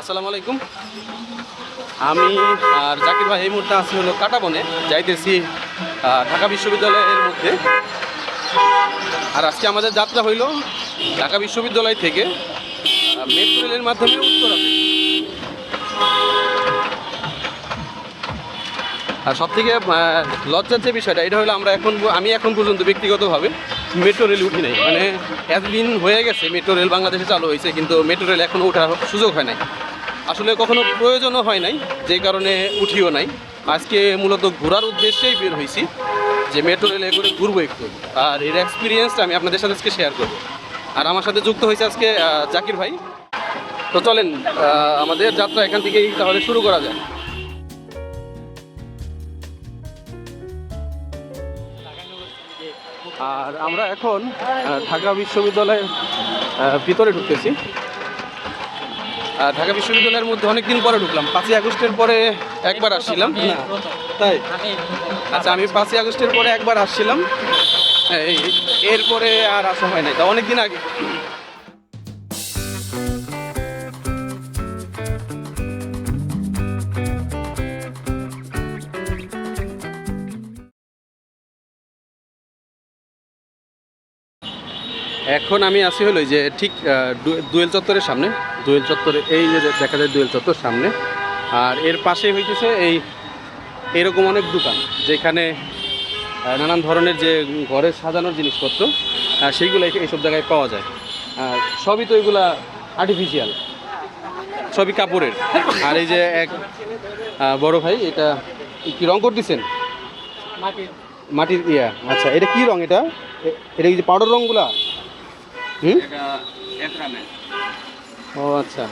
আসসালামু আলাইকুম। আমি আর জাকির ভাই এই মুহূর্তে আছি হলো কাটাবনে যাইতেছি ঢাকা বিশ্ববিদ্যালয়ের মধ্যে। আর আজকে আমাদের যাত্রা হইল ঢাকা বিশ্ববিদ্যালয় থেকে আহ, মেট্রো রেলের মাধ্যমে উত্তরাতে। আর সব থেকে লজ্জার যে বিষয়টা এটা হলো আমরা এখন আমি এখন পর্যন্ত ব্যক্তিগতভাবে মেট্রো রেল উঠি নাই। মানে এতদিন হয়ে গেছে মেট্রো রেল বাংলাদেশে চালু হয়েছে, কিন্তু মেট্রো রেল এখনও ওঠার সুযোগ হয় নাই। আসলে কখনো প্রয়োজনও হয় নাই, যে কারণে উঠিও নাই। আজকে মূলত ঘোরার উদ্দেশ্যেই বের হয়েছি, যে মেট্রো রেলে করে ঘুরবো একটু। আর এর এক্সপিরিয়েন্সটা আমি আপনাদের সাথে আজকে শেয়ার করব। আর আমার সাথে যুক্ত হয়েছে আজকে জাকির ভাই। তো চলেন আমাদের যাত্রা এখান থেকেই তাহলে শুরু করা যায় আর আমরা এখন ঢাকা বিশ্ববিদ্যালয়ের ভিতরে ঢুকতেছি। আর ঢাকা বিশ্ববিদ্যালয়ের মধ্যে অনেকদিন পরে ঢুকলাম। পাঁচই আগস্টের পরে একবার আসছিলাম। না তাই? আচ্ছা আমি পাঁচই আগস্টের পরে একবার আসছিলাম। এই এরপরে আর আসা হয় নাই। তা অনেকদিন আগে। এখন আমি আছি হলো যে ঠিক দুয়েল চত্বরের সামনে। দুয়েল চত্বরে এই যে দেখা যায় দুয়েল চত্বর সামনে। আর এর পাশে হইতেছে এই এরকম অনেক দোকান যেখানে নানান ধরনের যে ঘরে সাজানোর জিনিসপত্র সেইগুলো এইসব জায়গায় পাওয়া যায়। আর সবই তো এগুলা আর্টিফিশিয়াল সবই কাপড়ের। আর এই যে এক বড় ভাই এটা কি রং করতেছেন? মাটির। ইয়া আচ্ছা এটা কি রং এটা? এটা কি যে পাউডার হুম ও আচ্ছা।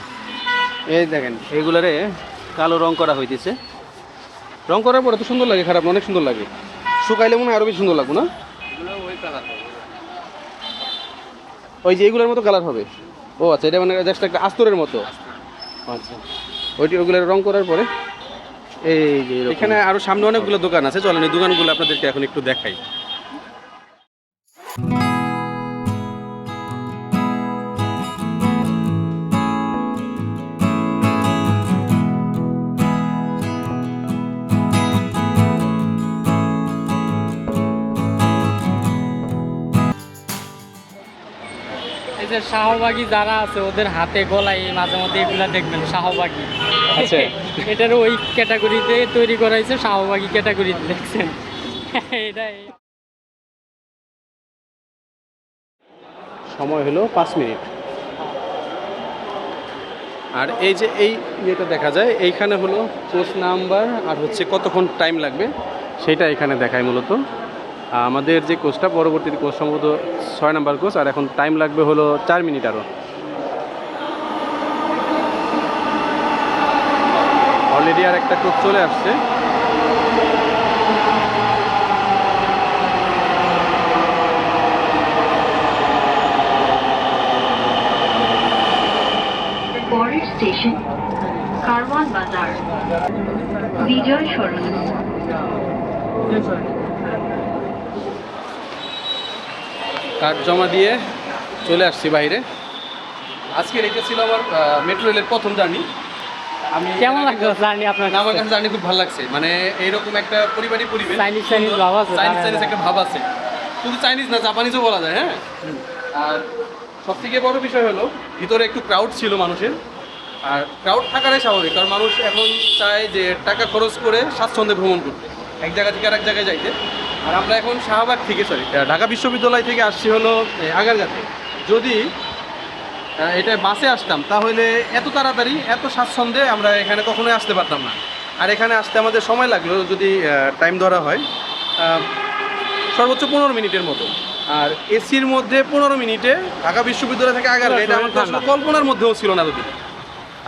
এই দেখেন এইগুলারে কালো রং করা হইতেছে। রং করার পরে তো সুন্দর লাগে খারাপ অনেক সুন্দর লাগে। শুকাইলে মনে হয় আরও বেশি সুন্দর লাগবে না? ওই যে এইগুলোর মতো কালার হবে? ও আচ্ছা এটা মানে জাস্ট একটা আস্তরের মতো? আচ্ছা। ওইটি ওগুলোর রং করার পরে? এই যে এখানে আরও সামনে অনেকগুলো দোকান আছে। চলেন এই দোকানগুলো আপনাদেরকে এখন একটু দেখাই। এই যে শাহবাগী যারা আছে ওদের হাতে গলায় মাঝে মধ্যে এগুলা দেখবেন শাহবাগী। আচ্ছা। এটার ওই ক্যাটাগরিতে তৈরি করা হয়েছে শাহবাগী ক্যাটাগরিতে দেখছেন? এটাই। সময় হলো পাঁচ মিনিট। আর এই যে এই ইয়েটা দেখা যায় এইখানে হলো কোচ নাম্বার আর হচ্ছে কতক্ষণ টাইম লাগবে সেটা এখানে দেখায় মূলত। আমাদের যে কোচটা পরবর্তীতে কোচ সম্ভবত ছয় নাম্বার কোচ আর এখন টাইম লাগবে হলো চার মিনিট আরও অলরেডি আর একটা কোচ চলে আসছে। স্টেশন কারওয়ান বাজার বিজয় সরণ কার্ড জমা দিয়ে চলে আসছি বাইরে। আজকের এটা ছিল আমার মেট্রো রেলের প্রথম জার্নি আমি কেমন লাগল জার্নি আপনার আমার কাছে জার্নি খুব ভালো লাগছে। মানে এইরকম একটা পরিবারই পরিবেশ। চাইনিজ চাইনিজ ভাব আছে চাইনিজ চাইনিজ একটা ভাব আছে। শুধু চাইনিজ না জাপানিজও বলা যায় হ্যাঁ? আর সব থেকে বড় বিষয় হলো ভিতরে একটু ক্রাউড ছিল মানুষের। আর ক্রাউড থাকাটাই স্বাভাবিক কারণ মানুষ এখন চায় যে টাকা খরচ করে স্বাচ্ছন্দ্যে ভ্রমণ করতে। এক জায়গা থেকে আরেক জায়গায় যাইতে। আর আমরা এখন শাহবাগ থেকে সরি ঢাকা বিশ্ববিদ্যালয় থেকে আসছি হলো আগারগাঁতে। যদি এটা বাসে আসতাম তাহলে এত তাড়াতাড়ি এত স্বাচ্ছন্দ্যে আমরা এখানে কখনোই আসতে পারতাম না। আর এখানে আসতে আমাদের সময় লাগল যদি টাইম ধরা হয় সর্বোচ্চ পনেরো মিনিটের মতো। আর এসির মধ্যে পনেরো মিনিটে ঢাকা বিশ্ববিদ্যালয় থেকে আগার এটা আসলে কল্পনার মধ্যেও ছিল না যদি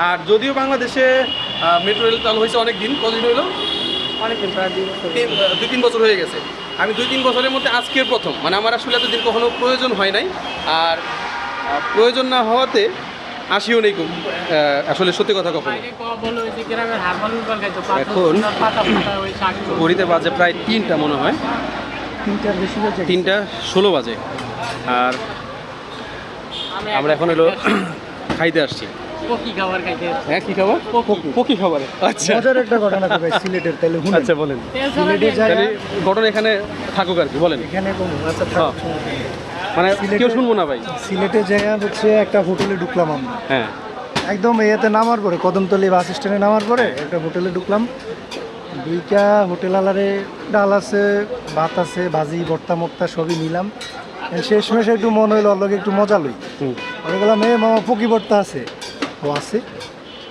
আর যদিও বাংলাদেশে মেট্রো রেল চালু হয়েছে অনেক দিন কদিন হইল? অনেকদিন প্রায় দুই দুই তিন বছর হয়ে গেছে। আমি দুই তিন বছরের মধ্যে আজকের প্রথম। মানে আমার আসলে এতদিন কখনো প্রয়োজন হয় নাই। আর প্রয়োজন না হওয়াতে আসিও নেই আসলে সত্যি কথা কখনো। এখন- ঘড়িতে বাজে প্রায় তিনটা মনে হয়। তিনটার বেশি হয়েছে তিনটা ষোলো বাজে। আর আমরা এখন হলো খাইতে আসছি। পকি খাবার খাইতে হ্যাঁ কি খাবার? পকি। পকি। খাবার। আচ্ছা। মজার একটা ঘটনা তো ভাই সিলেটের তাহলে আচ্ছা বলেন। তেল ছাড়া সিলেটে দিয়ে- যায় তাহলে ঘটনা এখানে থাকুক আর কি বলেন। এখানে কোনো আচ্ছা হ্যাঁ। মানে কেউ শুনব না ভাই। সিলেটে জায়গা হচ্ছে একটা হোটেলে ঢুকলাম আমরা। হ্যাঁ। একদম এতে নামার পরে কদমতলি বাস স্ট্যান্ডে নামার পরে একটা হোটেলে ঢুকলাম। দুইটা হোটেল আলারে ডাল আছে ভাত আছে ভাজি ভর্তা মর্তা সবই নিলাম। শেষ মেশে একটু মনে হইল ওর লগে একটু মজা লই। হুম। ওরে গেলাম এ মামা পকি ভর্তা আছে। ও আছে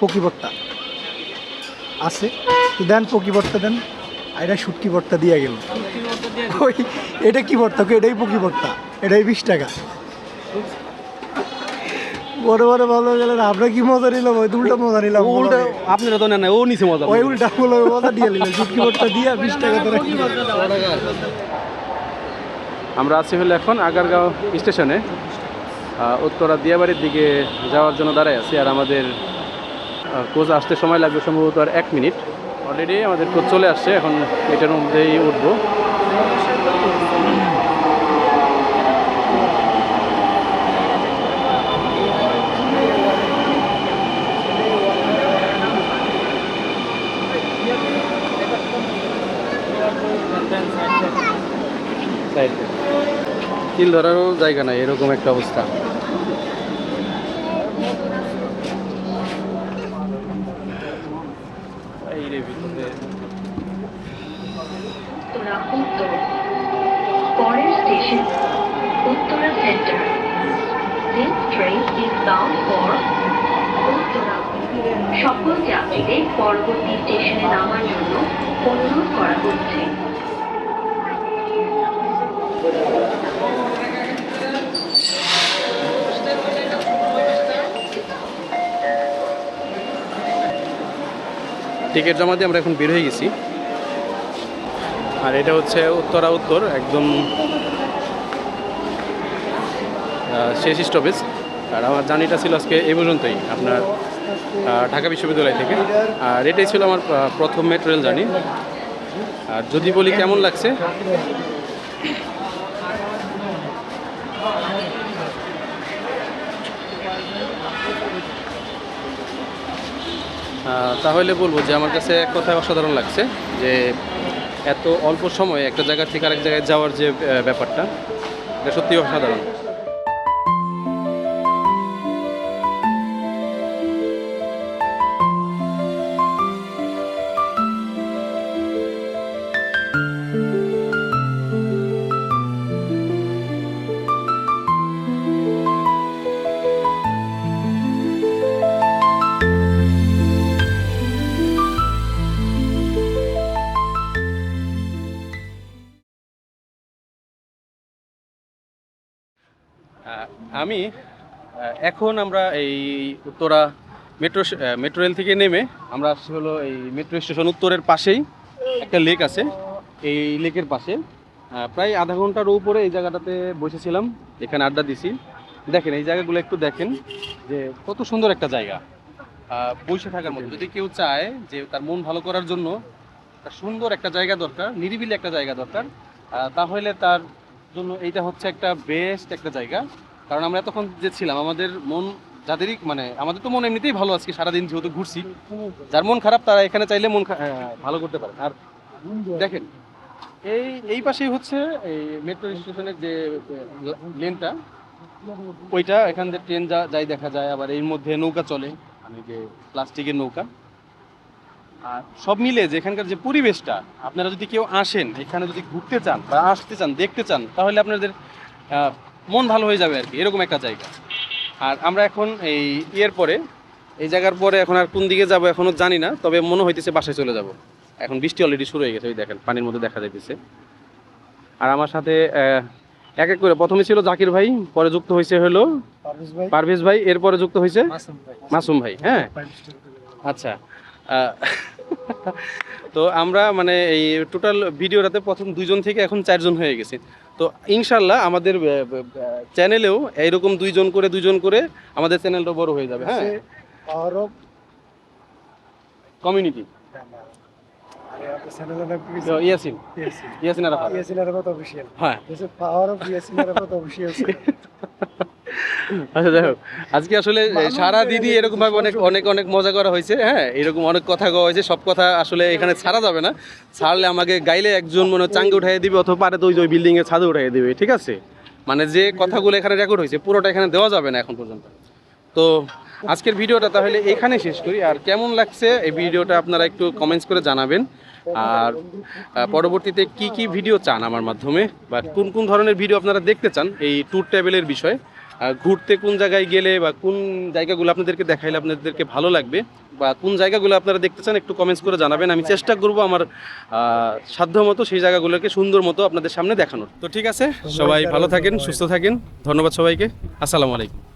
পকি ভর্তা আছে দেন পকি ভর্তা দেন আর এটা শুটকি ভর্তা দিয়ে গেল। ওই এটা কি ভর্তা এটাই পকি ভর্তা এটাই বিশ টাকা। বড় বড় ভালো গেলেন আমরা কি মজা নিলাম? ওই উল্টা মজা নিলাম উল্টা আপনারা তো নেন না, ও নিচে মজা। ওই উল্টা বলে মজা দিয়ে নিলাম শুটকি ভর্তা দিয়ে বিশ টাকা ধরে। আমরা আছি হলো এখন আগারগাঁও স্টেশনে। উত্তরা দিয়াবাড়ির দিকে যাওয়ার জন্য দাঁড়ায় আছি আর আমাদের কোচ আসতে সময় লাগবে সম্ভবত আর এক মিনিট। অলরেডি আমাদের কোচ চলে আসছে, এখন এটার মধ্যেই উঠবো। তিল ধরারও জায়গা নাই, এরকম একটা অবস্থা। পরের station Uttara centre train is bound for Uttara সকল যাত্রীদের পরবর্তী স্টেশনে নামার জন্য অনুরোধ করা হচ্ছে টিকিট জমা দিয়ে আমরা এখন বের হয়ে গেছি। আর এটা হচ্ছে উত্তরা উত্তর, একদম শেষ স্টপেজ আর আমার জার্নিটা ছিল আজকে এই পর্যন্তই আপনার ঢাকা বিশ্ববিদ্যালয় থেকে। আর এটাই ছিল আমার প্রথম মেট্রো রেল জার্নি আর যদি বলি কেমন লাগছে তাহলে বলব যে আমার কাছে এক কথায় অসাধারণ লাগছে যে এত অল্প সময়ে একটা জায়গা থেকে আরেক জায়গায় যাওয়ার যে ব্যাপারটা, এটা সত্যি অসাধারণ। আমি এখন আমরা এই উত্তরা মেট্রো মেট্রো রেল থেকে নেমে আমরা আসছি হলো এই মেট্রো স্টেশন উত্তরের পাশেই। একটা লেক আছে। এই লেকের পাশে। প্রায় আধা ঘণ্টার উপরে এই জায়গাটাতে বসেছিলাম। এখানে আড্ডা দিছি। দেখেন, এই জায়গাগুলো একটু দেখেন যে কত সুন্দর একটা জায়গা। বসে থাকার মতো। যদি কেউ চায় যে তার মন ভালো করার জন্য একটা সুন্দর একটা জায়গা দরকার, নিরিবিলি একটা জায়গা দরকার তাহলে তার জন্য এইটা হচ্ছে একটা বেস্ট একটা জায়গা। কারণ আমরা এতক্ষণ যে ছিলাম, আমাদের মন যাদেরই মানে আমাদের তো মন এমনিতেই ভালো আজকে, সারাদিন যেহেতু ঘুরছি। যার মন খারাপ, তারা এখানে চাইলে মন ভালো করতে পারে। আর দেখেন, এই এই পাশেই হচ্ছে এই মেট্রো স্টেশনের যে লেনটা ওইটা এখান থেকে ট্রেন যা, যাই দেখা যায়, আবার এর মধ্যে নৌকা চলে মানে যে প্লাস্টিকের নৌকা। আর সব মিলে যে এখানকার যে পরিবেশটা আপনারা যদি কেউ আসেন এখানে যদি ঘুরতে চান বা আসতে চান দেখতে চান তাহলে আপনাদের মন ভালো হয়ে যাবে আর কি এরকম একটা জায়গা। আর আমরা এখন এই ইয়ের পরে এই জায়গার পরে এখন আর কোন দিকে যাব এখনও জানি না তবে মনে হইতেছে বাসায় চলে যাব। এখন বৃষ্টি অলরেডি শুরু হয়ে গেছে ওই দেখেন পানির মধ্যে দেখা যাইতেছে। আর আমার সাথে এক এক করে প্রথমে ছিল জাকির ভাই পরে যুক্ত হয়েছে হলো পারভেজ ভাই। এরপরে যুক্ত হয়েছে মাসুম ভাই। মাসুম ভাই হ্যাঁ। আচ্ছা আহ, তো আমরা মানে এই টোটাল ভিডিওটাতে প্রথম দুইজন থেকে এখন চারজন হয়ে গেছি। তো ইনশাল্লাহ আমাদের চ্যানেলেও এইরকম দুইজন করে দুইজন করে আমাদের চ্যানেলটা বড় হয়ে যাবে হ্যাঁ? কমিউনিটি ইয়াসিন ইয়াসিন আরাফাত ইয়াসিন আরাফাত হ্যাঁ। পাওয়ার অফ ইয়াসিন আরাফাত আচ্ছা যাই হোক। আজকে আসলে সারা দিনই এরকম ভাবে অনেক অনেক অনেক মজা করা হয়েছে হ্যাঁ? এরকম অনেক কথা কওয়া হয়েছে সব কথা আসলে এখানে ছাড়া যাবে না। ছাড়লে আমাকে গাইলে একজন মনে চাঙ্গে উঠাই দিবে অথবা পারে তো ওই বিল্ডিং এর ছাদে উঠাই দিবে ঠিক আছে? মানে যে কথাগুলো এখানে রেকর্ড হয়েছে পুরোটা এখানে দেওয়া যাবে না এখন পর্যন্ত। তো আজকের ভিডিওটা তাহলে এখানে শেষ করি আর কেমন লাগছে এই ভিডিওটা আপনারা একটু কমেন্টস করে জানাবেন। আর পরবর্তীতে কি কি ভিডিও চান আমার মাধ্যমে বা কোন কোন ধরনের ভিডিও আপনারা দেখতে চান এই ট্যুর ট্রাভেলের বিষয়ে ঘুরতে কোন জায়গায় গেলে বা কোন জায়গাগুলো আপনাদেরকে দেখাইলে আপনাদেরকে ভালো লাগবে বা কোন জায়গাগুলো আপনারা দেখতে চান একটু কমেন্টস করে জানাবেন। আমি চেষ্টা করব আমার সাধ্য মতো সেই জায়গাগুলোকে সুন্দর মতো আপনাদের সামনে দেখানোর। তো ঠিক আছে সবাই ভালো থাকেন সুস্থ থাকেন ধন্যবাদ সবাইকে আসসালামু আলাইকুম।